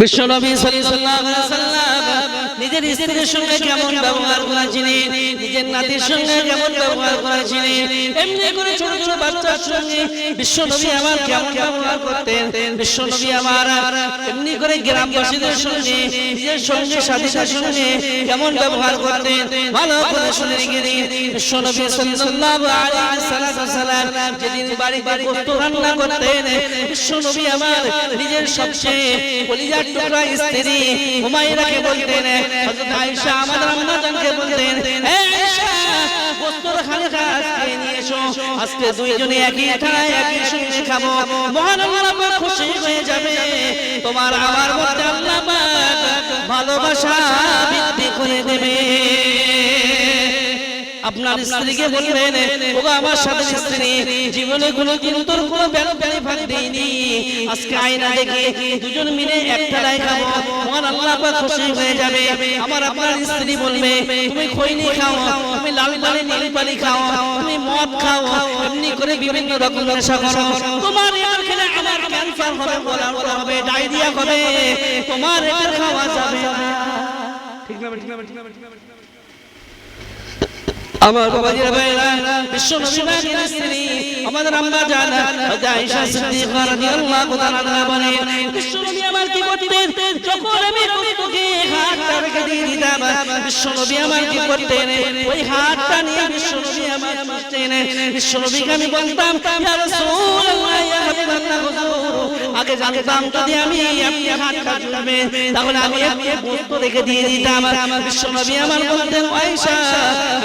বিশ্বনবী সাল্লাল্লাহু আলাইহি সাল্লাম নিজের স্ত্রীর সঙ্গে কেমন ব্যবহার করেছিলেন? নিজের নাতির সঙ্গে কেমন ব্যবহার করেছিলেন? এমনি করে ছোট ছোট বাচ্চার সঙ্গে বিশ্বনবী আমার কেমন ব্যবহার করতেন? বিশ্বনবী আমার এমনি করে গ্রামবাসীদের সঙ্গে, নিজের সঙ্গে, সাথীদের সঙ্গে কেমন ব্যবহার করতেন? ভালো করে শুনে রেখে বিশ্বনবী সাল্লাল্লাহু আলাইহি সাল্লাম যেদিন বাড়িতে গোশত রান্না করতেন, বিশ্বনবী আমার নিজের সবচেয়ে কলিজার টুকরা স্ত্রী হুমায়রাকে বলতেন আজকে দুইজনে একই খায় একই সঙ্গে খাব। মহান আল্লাহ খুশি হয়ে যাবে। তোমার আমার মধ্যে ভালোবাসা বৃদ্ধি করে দেবে। আপনার স্ত্রীকে বলবেন ওগো আমার সাথে স্ত্রী জীবনে কোনো কিন্তু তোর কোনো বেলো বেলে ফাঁক দেয়নি আজকে আয়না দেখে দুজন মিলে একটা লাই খাব। আমার আল্লাহ পাক খুশি হয়ে যাবে। আমার আপনার স্ত্রী বলবে তুমি খৈনি খাও তুমি লাল পানি নীল পানি খাও তুমি মদ খাও এমনি করে বিভিন্ন রকম নেশা করো। তোমার এর খেলে আমার ক্যান্সার হবে বলা হবে ডায়রিয়া হবে। তোমার এর খাওয়া যাবে না। ঠিক না ঠিক না ঠিক না ঠিক না। আমার বাবাজির ভাইরা বিশ্ব নবী নামের স্ত্রী আমাদের আম্মা জান হযরত আয়েশা সিদ্দিকা রাদিয়াল্লাহু তাআলা বলেন বিশ্ব নবী আমার কি করতেন? যখন আমি রুকুকে হাতটা রেখে দিয়ে দিতাম বিশ্ব নবী আমার কি করতেন? ওই হাতটা নিয়ে বিশ্ব নবী আমার মারতেন বিশ্ব নবীকে আমি বলতাম ইয়া রাসূলুল্লাহ আগে জানতাম যদি আমি আপনি হাতটা জুড়বে তাহলে আমি আপনি গোস্ত রেখে দিয়ে দিতাম। বিশ্ব নবী আমার বলতেন আয়েশা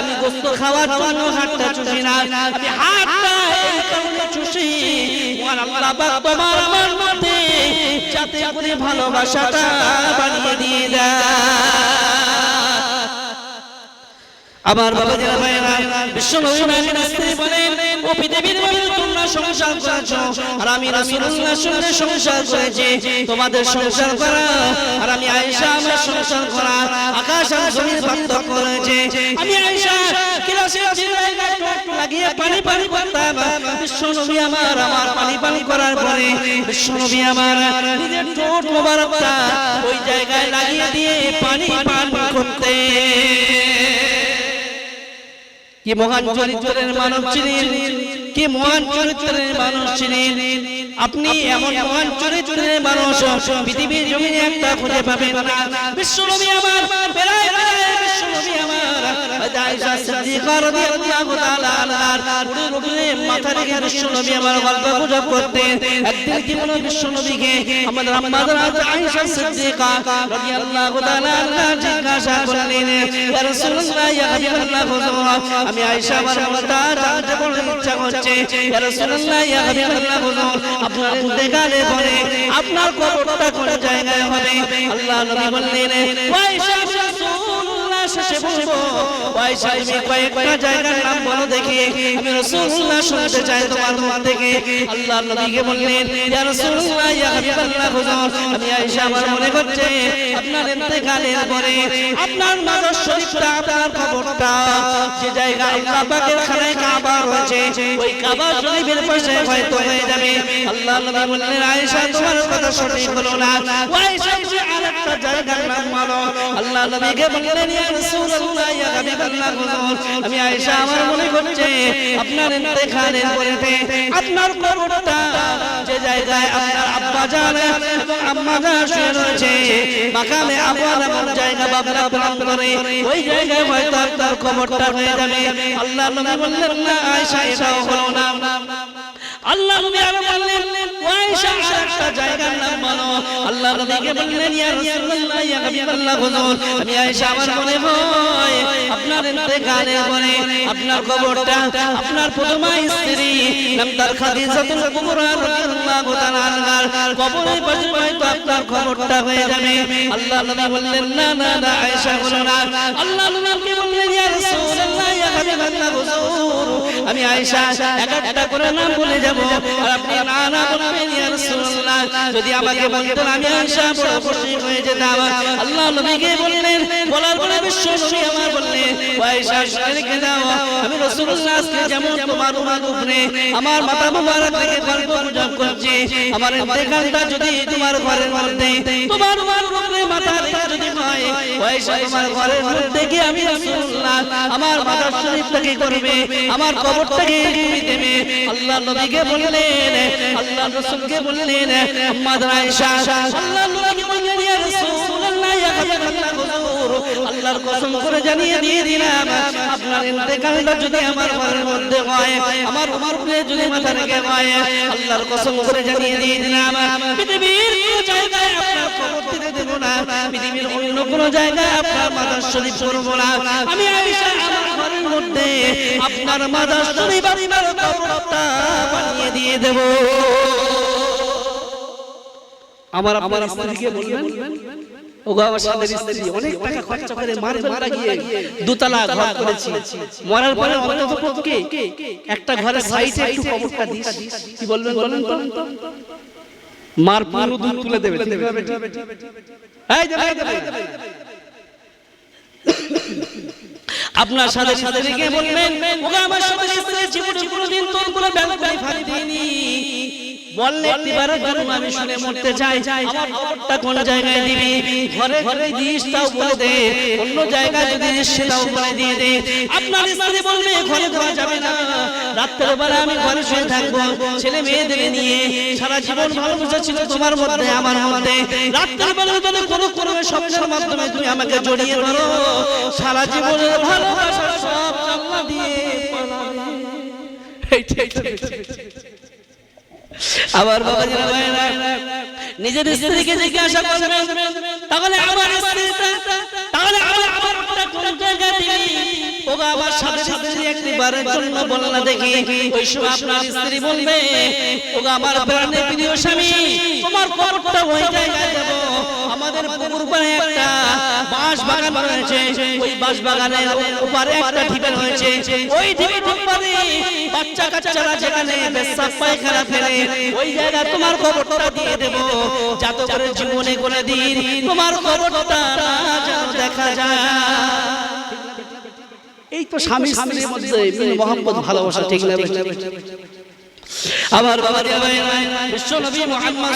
আমি গোস্ত খাওয়ার জন্য হাতটা চুষি না। আমি হাতটা এই কারণে চুষি। মহান আল্লাহ তোমার আমার মধ্যে যাতে করে ভালোবাসাটা বানিয়ে দিয়ে দেয় আমার বাবা যারা ভাইরা বিশ্ব নবী বলেন? ও পৃথিবীর সংসার করেছ? আর আমি রাসূলুল্লাহর সঙ্গে সংসার করেছি। তোমাদের সংসার করা। আর আমি আয়েশা আমার সংসার করা। আকাশ আর জমির পার্থক্য রয়েছে। আমি আয়েশা কিলাসে লাগিয়ে পানি পানি করতাম। বিশ্ব নবী আমার আমার পানি পানি করার পরে বিশ্ব নবী আমার নিজের ঠোঁট মোবারকটা ওই জায়গায় লাগিয়ে দিয়ে পানি পান করতে। কি মহান চরিত্রের মানুষ ছিলেন কি মহান চরিত্রের মানুষ ছিলেন? আপনি এমন মহান চরিত্রের মানুষ পৃথিবীর জমিনে একটা খুঁজে পাবেন না। বিশ্বনবী আমার বেলায় বেলায় বিশ্বনবী আমার। আমি আপনার ইন্তেকালে পরে জায়গায় হবে? আল্লাহ বললেন শেষে বলব ও তুমি কয়েকটা জায়গার নাম বলো দেখি। আমি রাসূলুল্লাহ শুনতে চাই তোমার মুখ থেকে আল্লাহ নবীকে বললেন, ইয়া রাসূলুল্লাহ, ইয়া হাবিবাল্লাহ, হুজুর, আমি আয়েশা আমার মনে করছে আপনার ইন্তেকালের পরে আপনার মাজার শরীফটা, আপনার কবরটা, যে জায়গায় আল্লাহ পাকের খানায় কাবা রয়েছে, ওই কাবা শরীফের পাশে হয়তো হয়ে যাবে। আল্লাহ নবী বললেন, আয়েশা, তোমার কথা সঠিক হলো না। আয়েশা জায়গার নাম বলো আল্লাহ নবীকে বললেন, ইয়া রাসূলুল্লাহ, ইয়া হাবিবাল্লাহ হুজুর। আমি আয়েশা, আমার মনে করছে আপনার ইন্তেকালের পরেতে আপনার কবরটা যে জায়গায় আপনার আব্বা জান এবং আম্মা জান শুয়ে রয়েছে মাকামে আবার এমন জায়গা বাবরা প্রণাম করে, ওই জায়গায় হয়তো আপনার কবরটা হয়ে যাবে। আল্লাহ নবী বললেন, না, আয়েশা, এটাও হলো না। আল্লাহ নবী আরও বললেন আয়েশা আরেকটা জায়গার নাম বলো। আল্লাহ নবীকে বললেন, ইয়া রাসূলুল্লাহ, ইয়া হাবিবাল্লাহ হুজুর। আমি আয়েশা আমার মনে হয় আপনার ইন্তেকালের পরে আপনার কবরটা, আপনার প্রথমা স্ত্রী নাম তার খাদিজাতুল কুবরা রাদিয়াল্লাহু তাআলা আনহার কবরের পাশে হয়তো আপনার কবরটা হয়ে যাবে। আল্লাহ নবী বললেন, না না না, আয়েশা হলো না। আল্লাহ নবীকে বললেন, ইয়া রাসূলুল্লাহ, ইয়া না হুজুর। আমি আয়েশা এক একটা করে নাম বলে যাব। আর আপনি না না বলবেন ইয়া রাসূলুল্লাহ। যদি আমাকে বলতেন, আমি আয়েশা বড় খুশি হয়ে যেতাম। আল্লাহ নবীকে বললেন, বলার পরে বিশ্ব নবী আমার বললেন আয়েশা, শুনে দাও, আমি রাসূলুল্লাহ আজকে যেমন তোমার উমার উপরে, আমার মাথা মুবারক থেকে গল্প গুজব করছি। আমার ইন্তেকালটা যদি তোমার ঘরের মধ্যে, তোমার উমার উপরে মাথা রেখে যদি হয় আয়েশা, তোমার ঘরের মধ্যে গিয়ে আমি রাসূলুল্লাহ, আমার মাথার শরীফটাকে করবে, আমার কবরটাকে দেবে আল্লাহ নবীকে বললেন আল্লাহ রসুলকে বললেন আম্মা আয়েশা আল্লাহ নবীকে বললেন আল্লাহর কসম করে জানিয়ে দিয়ে দিলাম, আপনার ইন্তেকালটা যদি আমার ঘরের মধ্যে হয়, আমার উমর উপরে যদি মাথা রেখে হয়, আল্লাহর কসম করে জানিয়ে দিয়ে দিলাম, পৃথিবীর কোনো জায়গায় আপনার কবর দেব না, পৃথিবীর অন্য কোনো জায়গায় আপনার মাদার শরীফ করব না। আমি আয়েশা, আমার ঘরের মধ্যে আপনার মাদার শরীফ, আপনার কবরটা বানিয়ে দিয়ে দেব। আমার আমার স্ত্রীকে বলবেন ওগো আমার স্বামীর স্ত্রী অনেক টাকা খরচা করে মার্বেল লাগিয়ে দুতলা ঘর করেছি। মরার পরে অন্তত পক্ষে একটা ঘরের সাইডে একটু কবরটা দিস। কি বলবেন বলেন তো? মার পুরো দুধ তুলে দেবে এই দেবে আপনার সাথে সাথে রেখে বলবেন ওগো আমার সাথে স্ত্রী জীবনে কোনোদিন তোর কোনো ব্যবসায় ফাঁকি দিইনি বললে একটিবারের জন্য আমি শুনে মরতে চাই। আমার খবরটা কোন জায়গায় দিবি? ঘরে ঘরে দিস তাও বলে দে। অন্য জায়গায় যদি দিস সেটাও বলে দিয়ে দে। আপনার স্ত্রী বলবে ঘরে দেওয়া যাবে না। রাত্রের বেলা আমি ঘরে শুয়ে থাকব। ছেলে মেয়েদের নিয়ে। সারা জীবন ভালোবাসা ছিল তোমার মধ্যে আমার মধ্যে। বেলা যদি কোনো কোনো স্বপ্নের মাধ্যমে তুমি আমাকে জড়িয়ে ধরো সারা জীবনের ভালোবাসা সব দিয়ে ঠিক, ঠিক, ঠিক। আবার বাবা নিজের স্ত্রীকে জিজ্ঞাসা করবেন তাহলে ওগো আমার সাথে সাথে একটি বারের জন্য বলে না দেখি ওই সময় আপনার স্ত্রী বলবে ওগো আমার প্রাণের প্রিয় স্বামী তোমার কবরটা ওই জায়গায় দেব আমাদের পুকুর পাড়ে একটা বাঁশ বাগান রয়েছে ওই বাঁশ বাগানের উপরে একটা ঢিপে রয়েছে ওই ঢিপে ঢুকবারে বাচ্চা কাচ্চারা যেখানে পেশাব পায়খানা ফেলে ওই জায়গা তোমার খবরটা দিয়ে দেব। যাতে করে জীবনে তোমার খবরটা দেখা যায়। এই তো স্বামী স্বামীর মধ্যে মোহাম্মদ ভালোবাসা ঠিক না আমার বাবা বিশ্ব নবী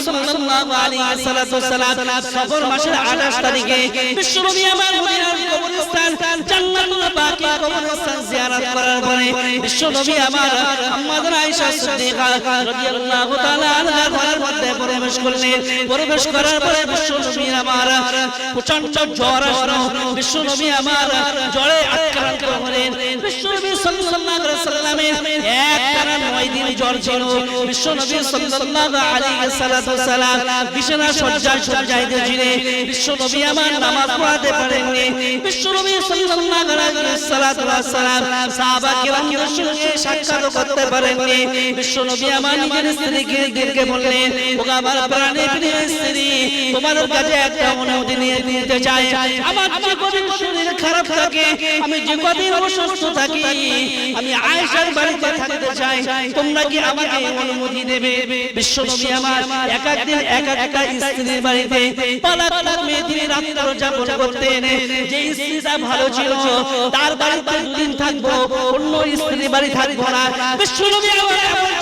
সাল্লাল্লাহু আলাইহি সাল্লাম সফর মাসের 28 তারিখে বিশ্ব আমার মদিনার কবরস্থান জান্নাতুল বাকি কবরস্থান জিয়ারত করার পরে বিশ্ব আমার আম্মাদের আয়েশা সিদ্দিকা রাদিয়াল্লাহু তাআলা আনহা ঘরের মধ্যে প্রবেশ করলেন। প্রবেশ করার পরে বিশ্ব আমার প্রচণ্ড জ্বর আসলো। বিশ্ব আমার জ্বরে আক্রান্ত হলেন। বিশ্ব নবী সাল্লাল্লাহু আলাইহি সাল্লামের নয় দিন জ্বর ছিল। বিশ্ব নবী সাল্লাল্লাহু আলাইহি সাল্লাম বিছানা সজ্জায় সজ্জায় ছিলেন বিশ্ব নবী আমার নামাজ পড়াতে পারেননি। বিশ্ব নবী সাল্লাল্লাহু আলাইহি সাল্লাম সাহাবা কিরামদের সঙ্গে সাক্ষাৎ করতে পারেননি। বিশ্ব নবী আমার নিজের স্ত্রীকে দিলকে বললেন ওগো আমার প্রাণের প্রিয় স্ত্রী তোমার কাছে একটা অনুমতি নিয়ে নিতে চাই। আমার যে কদিন শরীর খারাপ থাকে, আমি যে কদিন অসুস্থ থাকি, আমি আয়েশার বাড়িতে থাকতে চাই। তোমরা কি আমাকে অনুমতি দেবে? বিশ্বনবী আমার এক একদিন এক একটা স্ত্রীর বাড়িতে পালাক মেয়ে তিনি রাত্র যাপন করতেন যে স্ত্রীটা ভালো ছিল তার বাড়িতে দুদিন থাকব অন্য স্ত্রীর বাড়ি থাকব না। বিশ্বনবী আমার এমন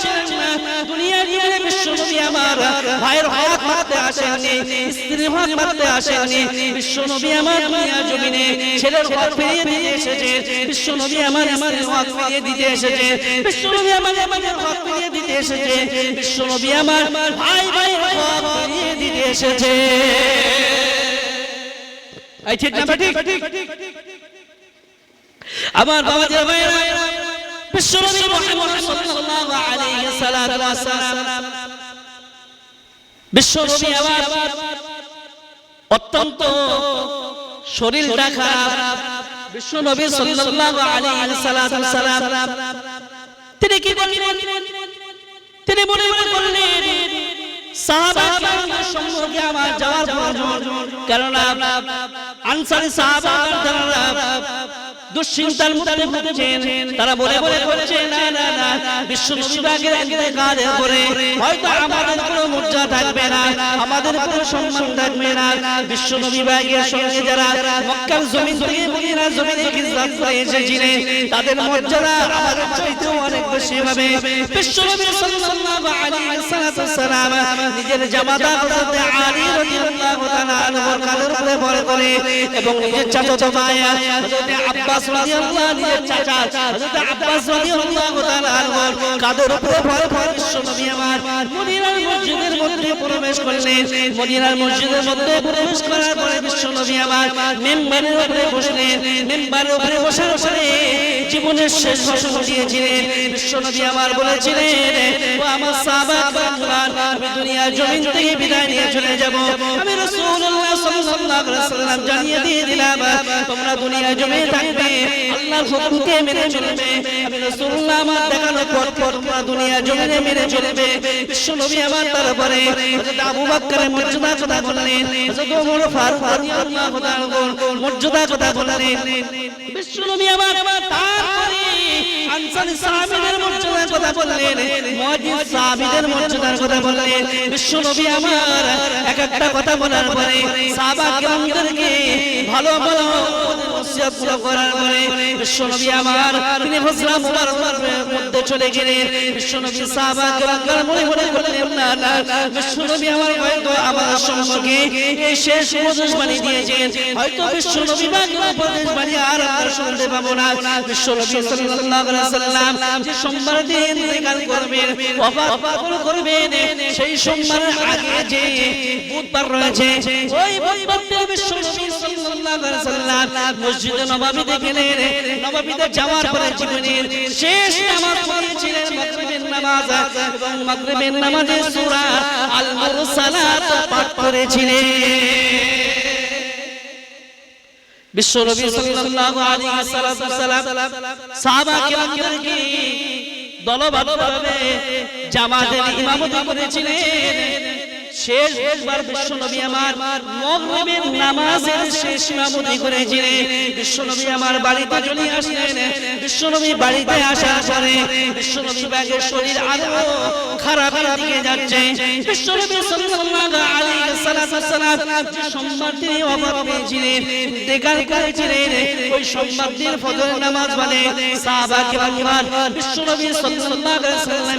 দুনিয়ার জীবনে বিশ্ব নবী আমার ভাইয়ের হক মারতে আসেননি, স্ত্রীর হক মারতে আসেননি। বিশ্ব নবী আমার দুনিয়ার জমিনে ছেলের ফিরিয়ে এসেছে। বিশ্ব নবী আমার আমার হক ফিরিয়ে দিতে এসেছে। বিশ্ব নবী আমার ফিরিয়ে দিতে এসেছে। বিশ্ব নবী আমার ভাই ভাই হক ফিরিয়ে দিতে এসেছে। এই ঠিক না, ঠিক? আমার বাবা যে বিশ্বনবী মুহাম্মদ সাল্লাল্লাহু আলাইহি সাল্লাম বিশ্বনবী আবার অত্যন্ত শরীরটা খারাপ। বিশ্বনবী সাল্লাল্লাহু আলাইহি সাল্লাম তিনি কি বললেন? তিনি মনে মনে সম্পর্কে আমার যাওয়ার প্রয়োজন। কেননা আনসারি সাহাবা দুশ্চিন্তার মধ্যে ভুগছেন। তারা বলে বলে করছে না না না বিশ্ব নবীবাগের ইন্তেকালের পরে হয়তো আমাদের কোনো মর্যাদা থাকবে না আমাদের কোনো সম্মান থাকবে না বিশ্ব নবীবাগের সঙ্গে যারা মক্কার জমিন থেকে মদিনা জমিনে হিজরত করে এসেছিলেন তাদের মর্যাদা আমাদের চাইতেও অনেক বেশি হবে। বিশ্ব নবী সাল্লাল্লাহু আলাইহি ওয়াসাল্লাম নিজের জামাতা হযরত আলী রাদিয়াল্লাহু তাআলা আনহুর কাঁধের উপরে ভর করে এবং নিজের চাচাতো ভাই হযরত আব্বাস রাদিয়াল্লাহু নিজের চাচা হযরত আব্বাস তাআলা করে? বিশ্বনবী আমার জীবনের শেষ ভাষণ দিয়েছিলেন। বিশ্বনবী আমার বলেছিলেন আমার সাহাবা দুনিয়ার জমিন থেকে বিদায় নিয়ে চলে যাব। আমি জানিয়ে দিয়ে দিলাম, তোমরা দুনিয়ার জমিনে থাকবে, আল্লাহর হুকুমকে চলবে। আমি রাসূলুল্লাহ আমার দেখানো চলবে বিশ্ব নবী আমার তারপরে হযরত আবু বকরের মর্যাদা কথা বললেন, হযরত ওমর ফারুক রাদিয়াল্লাহু তাআলা মর্যাদা কথা বললেন বিশ্ব নবী আমার তারপরে ভালো ভালো ওসিয়ত পুরো করার পরে বিশ্ব নবী আমার তিনি হজরা মুবারকের মধ্যে চলে গেলেন। বিশ্ব নবী সাহাবা কেরামদের মনে মনে করলেন, না না, বিশ্ব নবী আমার হয়তো আমার সম্পর্কে এই শেষ উপদেশ বাণী দিয়েছেন। হয়তো বিশ্ব নবী বাগের উপদেশ বাণী আর আমরা শুনতে পাবো না। বিশ্ব নবী সাল্লাল্লাহু আলাইহি সাল্লাম যে সোমবার দিন ইন্তেকাল করবেন, ওফাত করবেন, সেই সোমবারের আগে যে বুধবার রয়েছে, ওই বুধবার বিশ্ব নবী সাল্লাল্লাহু আলাইহি সাল্লাম মসজিদে নববীতে গেলেন নববীতে যাওয়ার পরে জীবনের শেষ নামাজ পড়েছিলেন মাগরিবের নামাজ এবং মাগরিবের নামাজে সূরা আল মুরসালাত পাঠ করেছিলেন। বিশ্ব নবী সাল্লাল্লাহু আলাইহি ওয়াসাল্লাম সাহাবা কিরামদেরকে দলবদ্ধভাবে জামাতের ইমামতি করেছিলেন। শেষ বার বিশ্ব নবী আমার মাগরিবের নামাজের শেষ ইমামতি করেছিলেন। বিশ্ব নবী আমার বাড়িতে চলে আসলেন। বিশ্ব নবী বাড়িতে আসার পরে বিশ্ব নবী ব্যাগের শরীর আরও খারাপের দিকে যাচ্ছে। বিশ্ব নবী সাল্লাল্লাহু আলাইহি ওয়াসাল্লাম যে তিনি অভাব পেয়েছিলেন ইন্তেকাল করেছিলেন, ওই সোমবার দিন ফজর নামাজ পড়ে সাহাবা কিরাম বিশ্ব নবী সাল্লাল্লাহু আলাইহি ওয়াসাল্লামে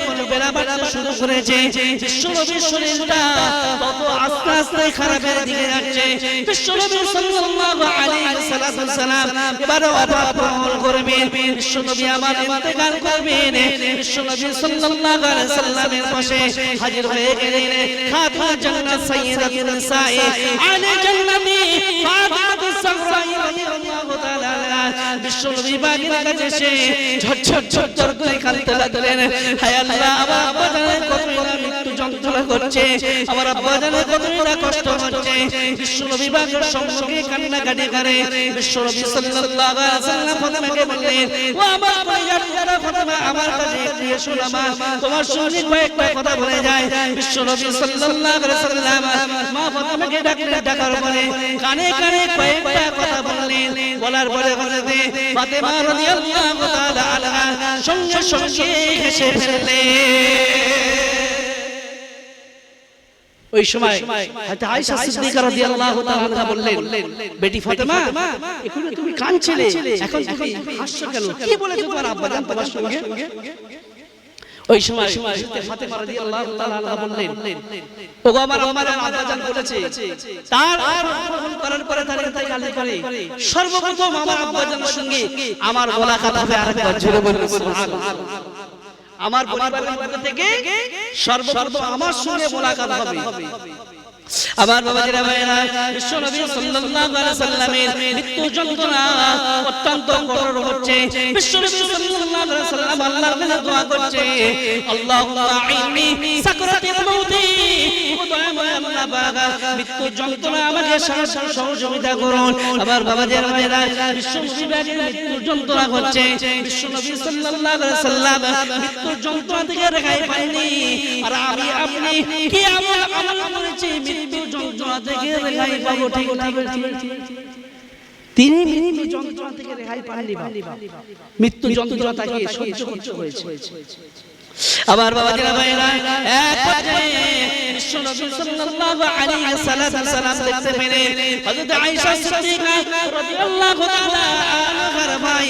যখন বেলা শুরু করেছে। বিশ্ব শরীরটা তত আস্তে আস্তে খারাপের দিকে যাচ্ছে। বিশ্ব সাল্লাল্লাহু আলাইহি ওয়াসাল্লাম এবারে অভাব গ্রহণ করবেন বিশ্ব আমার ইন্তেকাল করবেন বিশ্ব সাল্লাল্লাহু আলাইহি ওয়াসাল্লামের পাশে হাজির হয়ে গেলেন খাতুন জান্নাত সাইয়্যিদাতুন নিসাই আলে জান্নাতি ফাতিমাতুস সাগরা রাদিয়াল্লাহু তাআলা বিশ্ব নবী বাগের কাছে মৃত্যু। যন্ত্রণা করছে আমার আব্বা জানে কতই না কষ্ট হচ্ছে। বিশ্ব বাগের সম্মুখে কান্নাকাটি করে। বিশ্ব নবী সাল্লাল্লাহু আলাইহি ওয়াসাল্লাম ফাতেমাকে বললেন, ও আমার ভাইয়ার যারা ফাতেমা, আমার কাছে একটু এসো মা, তোমার সঙ্গে কয়েকটা কথা বলে যায় বিশ্ব নবী সাল্লাল্লাহু আলাইহি ওয়াসাল্লাম মা ফাতেমাকে ডাকলেন, ডাকার পরে কানে কানে কয়েকটা কথা বললেন। বলার পরে বলতে ফাতেমা রাদিয়াল্লাহু তাআলা আনহা সঙ্গে সঙ্গে হেসে ফেললেন। ওই সময় হযরত আয়েশা সিদ্দিকা রাদিয়াল্লাহু তাআলা বললেন বেটি ফাতেমা এখন তুমি কাঁদছিলে এখন তুমি হাসছো কেন? কি বলেছ তোমার আব্বা জান তোমার সঙ্গে? ওই সময় হযরত ফাতেমা রাদিয়াল্লাহু তাআলা বললেন ওগো আমার আমার আব্বা জান বলেছে তার আর গ্রহণ করার পরে তার তাই গালি করে সর্বপ্রথম আমার আব্বা জানের সঙ্গে আমার মোলাকাত হবে আরেকবার জোরে বলুন সুবহানাল্লাহ। আমার পরিবারের মধ্যে থেকে সর্বপ্রথম আমার সঙ্গে মোলাকাত হবে। আমার বাবা যারা ভাইরা বিশ্ব নবী সাল্লাল্লাহু আলাইহি সাল্লামের মৃত্যু যন্ত্রণা অত্যন্ত কঠোর হচ্ছে। বিশ্ব নবী সাল্লাল্লাহু আলাইহি সাল্লাম আল্লাহর কাছে দোয়া করছে, আল্লাহুম্মা আইনি সাকরাতিল মাউতি মৃত্যু যন্ত্রণা আমাকে সহযোগিতা করুন। বাবা ভাইরা বিশ্ব মৃত্যু যন্ত্রণা হচ্ছে বিশ্ব নবী সাল্লাল্লাহু আলাইহি সাল্লাম মৃত্যু যন্ত্রণা থেকে রেহাই পায়নি। আর আমি, আপনি কি আমল আমল করেছি মৃত্যু যন্ত্রণা থেকে রেহাই পাবো ঠিক না? তিনি মৃত্যু যন্ত্রণা থেকে রেহাই পাননি মৃত্যু যন্ত্রণা তাকে সহ্য করতে হয়েছে। আমার বাবা যারা ভাইরা এক পর্যায়ে বিশ্ব সাল্লাল্লাহু আলাইহি সাল্লাম দেখতে পেলে হযরত আয়েশা সিদ্দিকা রাদিয়াল্লাহু তাআলা আনহার ভাই।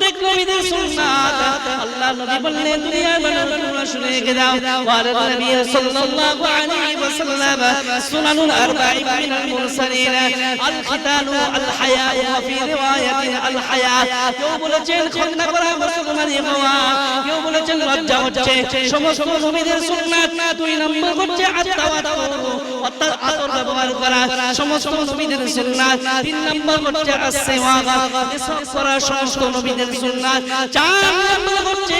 প্রত্যেক নবীদের সুন্নাত। আল্লাহ নবী বললেন, দুনিয়ার মানুষ শুনে রেখে দাও। ওয়ালা নবী সাল্লাল্লাহু আলাইহি ওয়াসাল্লাম সুনানুল আরবাঈন মিনাল মুরসালিন আল খিতানু আল হায়া ওয়া ফি রিওয়ায়াতিন আল হায়া কেউ বলেছেন, খন্দা করা মুসলমানি হওয়া। কেউ বলেছেন, লজ্জা হচ্ছে। সমস্ত নবীদের সুন্নাত দুই নম্বর হচ্ছে আত্মাওয়াতুর অর্থাৎ আতর ব্যবহার করা। সমস্ত নবীদের সুন্নাত তিন নম্বর হচ্ছে আসসিওয়াক এসব করা সমস্ত নবীদের সুন্নাত চার নম্বর হচ্ছে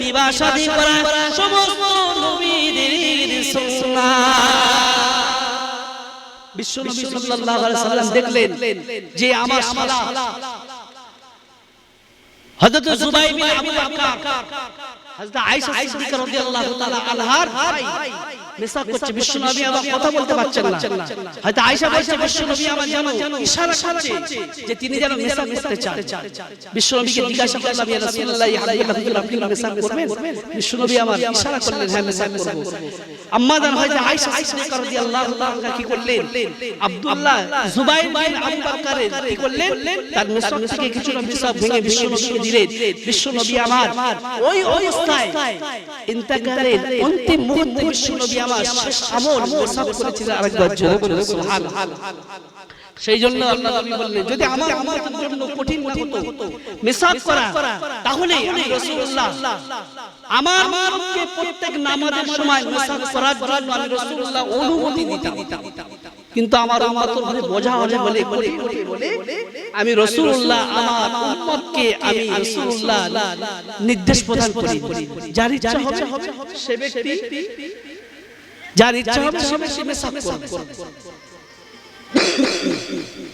বিবাহ সাল্লাল্লাহু আলাইহি সাল্লাম দেখলেন যে আমার শালা হযরত মেসাক করছে বিশ্ব নবী আবার কথা বলতে পারছেন না হয়তো আয়েশা বলছে বিশ্ব নবী আমার জানো ইশারা করছে যে তিনি যেন মেসাক করতে চান বিশ্ব নবীকে জিজ্ঞাসা করলাম ইয়া রাসূলুল্লাহ ইয়া হাবিবাল্লাহ আপনি মেসাক করবেন বিশ্ব নবী আমার ইশারা করলেন হ্যাঁ মেসাক করব আম্মা জান আয়েশা সিদ্দিকা রাদিয়াল্লাহু তাআলা কি করলেন? আব্দুল্লাহ জুবাইর বিন আবু বকরের কি করলেন? তার মেসাক থেকে কিছুটা মেসাক ভেঙে বিশ্ব দিলেন। বিশ্ব আমার। ওই অবস্থায় ইন্তেকালের অন্তিম মুহূর্তে বিশ্ব আমার শেষ আমল মেসাক করেছিলেন আরেকবার জোরে বলে সুবহানাল্লাহ সেই জন্য আল্লাহ নবী বললেন যদি আমার উম্মতের জন্য কঠিন না হতো মেসাক করা তাহলে আমি রাসূলুল্লাহ আমার উম্মতকে প্রত্যেক নামাজের সময় করার জন্য আমি রাসূলুল্লাহ অনুমতি দিতাম। কিন্তু আমার উম্মতের উপরে বোঝা হবে বলে বলে আমি রাসূলুল্লাহ আমার উম্মতকে আমি রাসূলুল্লাহ নির্দেশ প্রদান করি। যার ইচ্ছা হবে সে ব্যক্তি যার ইচ্ছা হবে সে ব্যক্তি মেসাক করবে।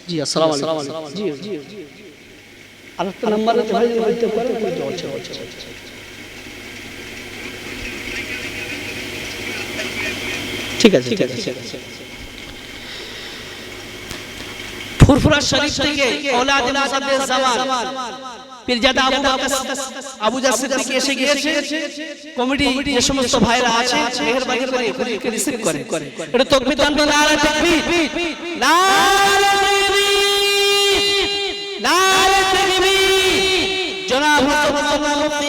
জি আসসালামু আলাইকুম। জি জি আরেকটা নাম্বারে ধরে হইতে পারে ওই যে আছে আছে ঠিক আছে ঠিক আছে। ফুরফুরা শরীফ থেকে ওলাদ মুসাদ্দেক জামান পীরজাদা আবু বকর আবু জাসির থেকে এসে গিয়েছে। কমিটি যে সমস্ত ভাইরা আছে, মেহেরবানি করে হুজুরকে রিসিভ করে। এটা তাকবীর দান নারা তাকবীর। নারা তাকবীর। নারা তাকবীর। জনাব মুফতি